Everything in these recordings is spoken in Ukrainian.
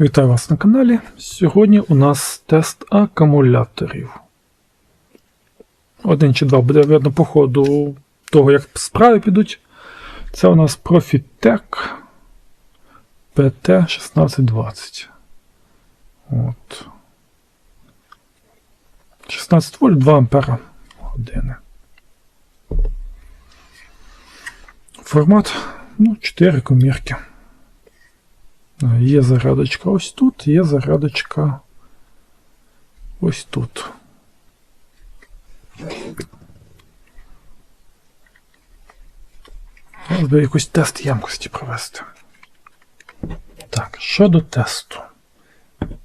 Вітаю вас на каналі. Сьогодні у нас тест акумуляторів. Один чи два буде видно по ходу того, як справи підуть. Це у нас Profitec PT1620. От. 16 вольт 2 ампера години. Формат ну, 4 комірки. Є зарядочка ось тут, є зарядочка ось тут. Би якийсь тест ямкості провести. Так, щодо тесту.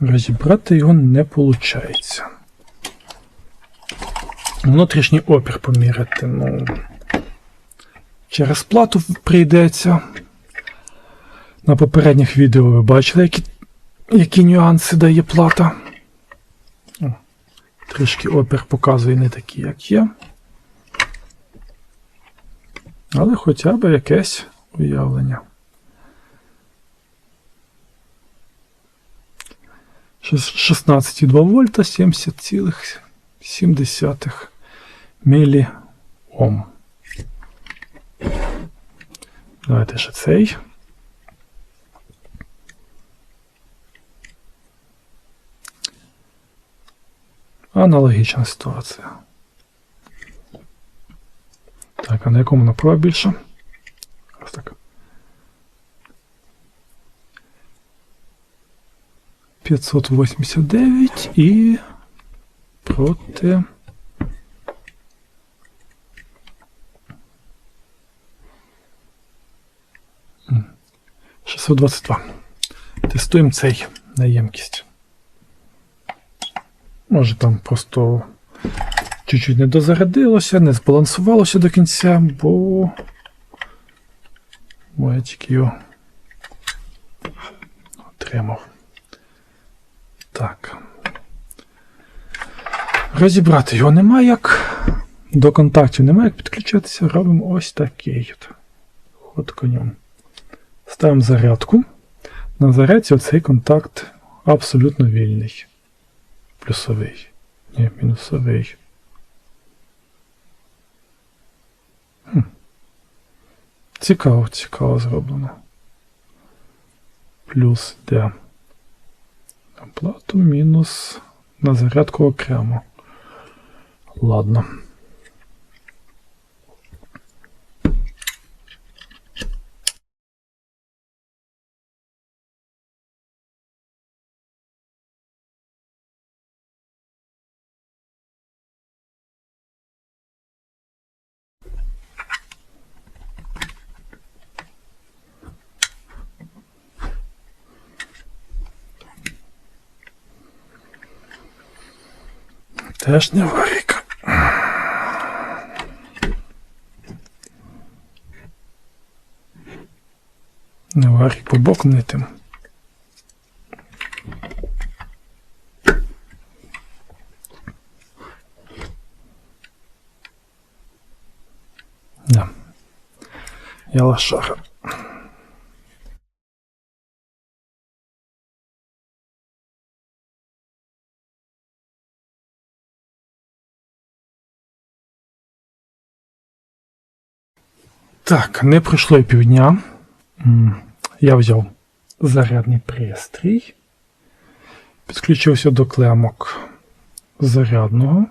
Розібрати його не виходить. Внутрішній опір поміряти, ну. Через плату прийдеться. На попередніх відео ви бачили, які, які нюанси дає плата. О, трішки опір показує не такі, як є. Але хоча б якесь уявлення. Шіс- 16,2 вольта 70,7 міліом. Давайте ще цей. Аналогічна ситуація. Так, а на якому направо більше? Ось так. 589 і проти. М, 622. Тестуємо цей на ємкість. Може там просто чуть-чуть не дозарядилося, не збалансувалося до кінця, бо. Бо я тільки його отримав. Так. Розібрати його немає як. До контактів немає як підключитися. Робимо ось такий от ход конем. Ставимо зарядку. На зарядці оцей контакт абсолютно вільний. Плюсовий. Ні, мінусовий. Хм. Цікаво, цікаво зроблено. Плюс де. Оплату мінус на зарядку окремо. Ладно. Теж не варік. Не варік по бокам не тим. Да. Я лошара. Так, не пройшло й півдня. Я взяв зарядний пристрій, підключився до клемок зарядного.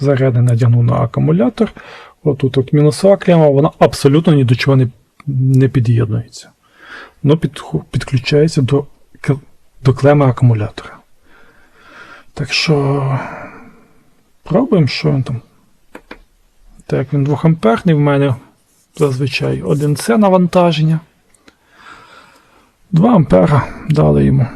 Зарядний надягнув на акумулятор. Отут от мінусова клема, вона абсолютно ні до чого не, не під'єднується. Ну, під, підключається до, до клеми акумулятора. Так що пробуємо, що він там. Так, він 2 амперний в мене зазвичай 1С навантаження. 2 ампера дали йому.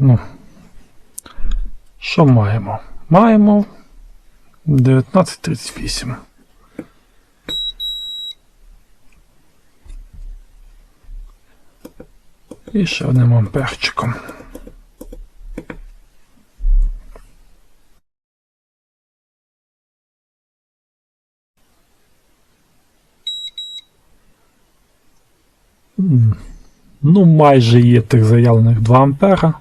Ну. Що маємо? Маємо 1938. І ще одним амперчиком. Ну, майже є тих заявлених 2 ампера.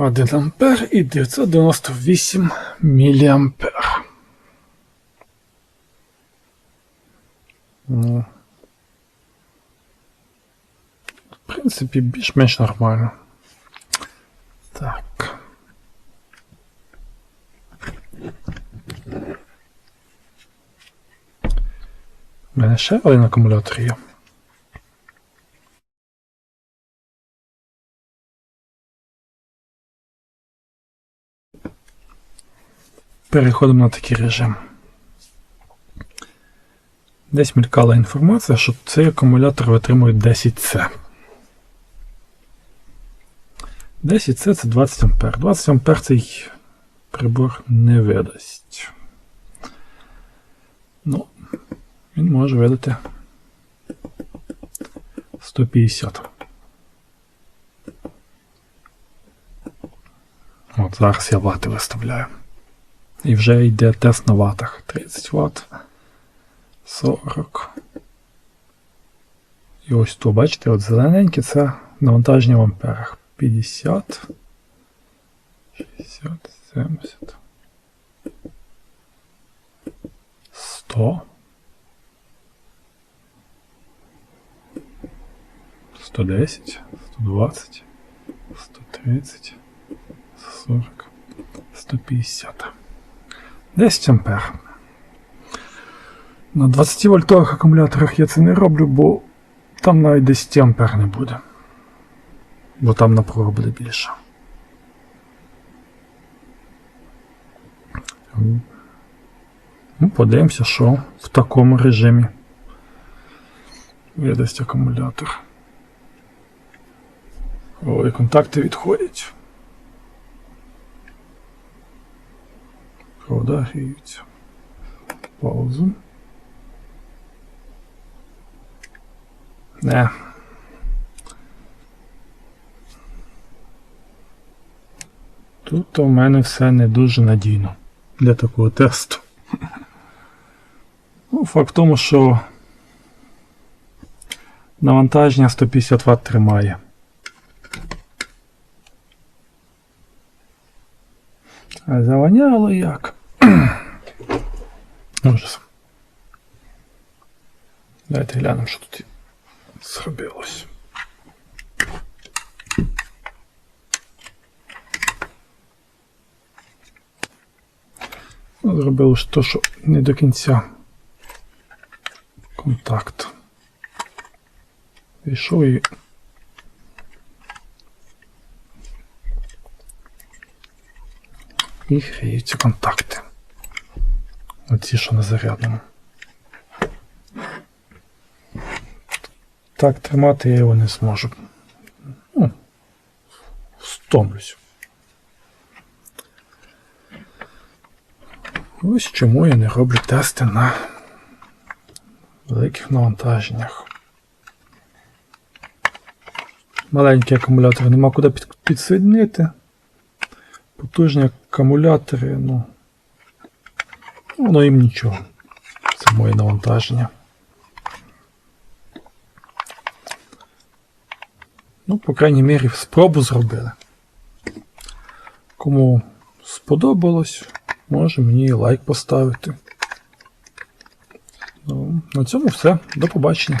1 ампер і 998 міліампер. Ну, в принципі, більш-менш нормально. Так. У мене ще один акумулятор є. Переходимо на такий режим. Десь мелькала інформація, що цей акумулятор витримує 10С. 10С це 20 А. 20 А цей прибор не видасть. Ну, він може видати 150. От зараз я вати виставляю. І вже йде тест на ватах. 30 Вт. 40. І ось тут, бачите, от зелененьке це навантаження в амперах. 50. 60, 70. 100. 110, 120, 130, 40, 150. 10 ампер. На 20 вольтових акумуляторах я це не роблю, бо там навіть 10 ампер не буде. Бо там напруга буде більша. Ну, подивимося, що в такому режимі видасть акумулятор. Ой, контакти відходять. Гріються. Паузу. Не. Тут у мене все не дуже надійно для такого тесту. Ну, факт в тому, що навантаження 150 Вт тримає. А завоняло як? Ужас. Давайте глянемо, що тут зробилось. Ну, Зробили ж то, що не до кінця контакт. Пішов і і гріються контакти. Оці, що на зарядному. Так тримати я його не зможу. Ну, стомлюсь. Ось чому я не роблю тести на великих навантаженнях. Маленький акумулятор нема куди під, підсоединити. Потужні акумулятори, ну, воно їм нічого. Це моє навантаження. Ну, по крайній мірі, спробу зробили. Кому сподобалось, може мені лайк поставити. Ну, на цьому все. До побачення.